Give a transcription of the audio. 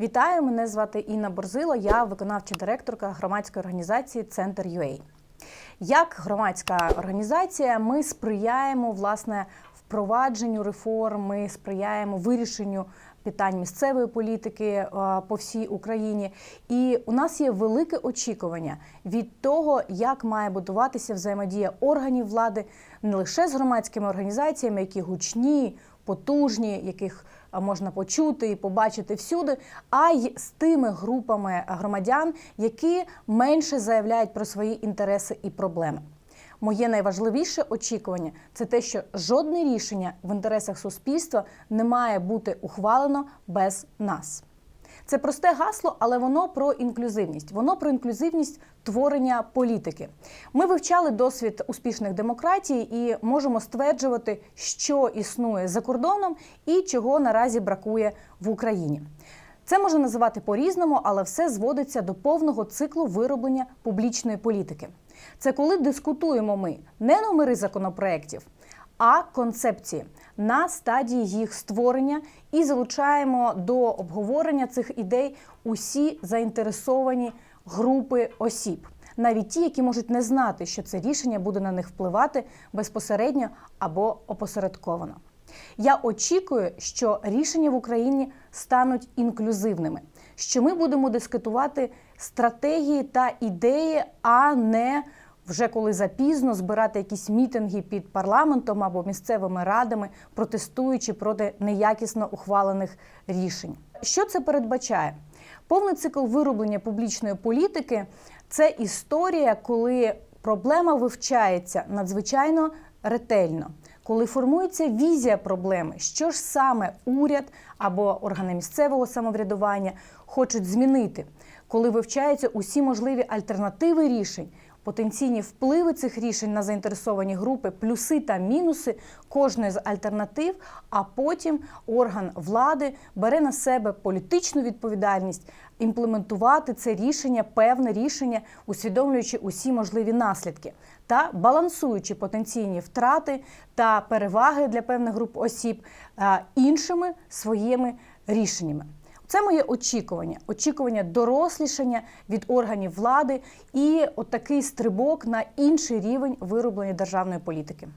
Вітаю, мене звати Інна Борзило. Я виконавча директорка громадської організації Центр UA. Як громадська організація, ми сприяємо власне впровадженню реформ, ми сприяємо вирішенню питань місцевої політики е, по всій Україні. І у нас є велике очікування від того, як має будуватися взаємодія органів влади не лише з громадськими організаціями, які гучні, потужні, яких можна почути і побачити всюди, а й з тими групами громадян, які менше заявляють про свої інтереси і проблеми. Моє найважливіше очікування це те, що жодне рішення в інтересах суспільства не має бути ухвалено без нас. Це просте гасло, але воно про інклюзивність. Воно про інклюзивність творення політики. Ми вивчали досвід успішних демократій і можемо стверджувати, що існує за кордоном і чого наразі бракує в Україні. Це можна називати по-різному, але все зводиться до повного циклу вироблення публічної політики. Це коли дискутуємо ми не номери законопроєктів, а концепції на стадії їх створення і залучаємо до обговорення цих ідей усі заінтересовані групи осіб, навіть ті, які можуть не знати, що це рішення буде на них впливати безпосередньо або опосередковано. Я очікую, що рішення в Україні стануть інклюзивними, що ми будемо дискутувати стратегії та ідеї, а не вже коли запізно збирати якісь мітинги під парламентом або місцевими радами, протестуючи проти неякісно ухвалених рішень. Що це передбачає? Повний цикл вироблення публічної політики це історія, коли проблема вивчається надзвичайно ретельно. Коли формується візія проблеми, що ж саме уряд або органи місцевого самоврядування хочуть змінити, коли вивчаються усі можливі альтернативи рішень, потенційні впливи цих рішень на заінтересовані групи, плюси та мінуси кожної з альтернатив, а потім орган влади бере на себе політичну відповідальність імплементувати це рішення, певне рішення, усвідомлюючи усі можливі наслідки та балансуючи потенційні втрати та переваги для певних груп осіб е, іншими своїми рішеннями. Це моє очікування, очікування дорослішання від органів влади і отакий стрибок на інший рівень вироблення державної політики.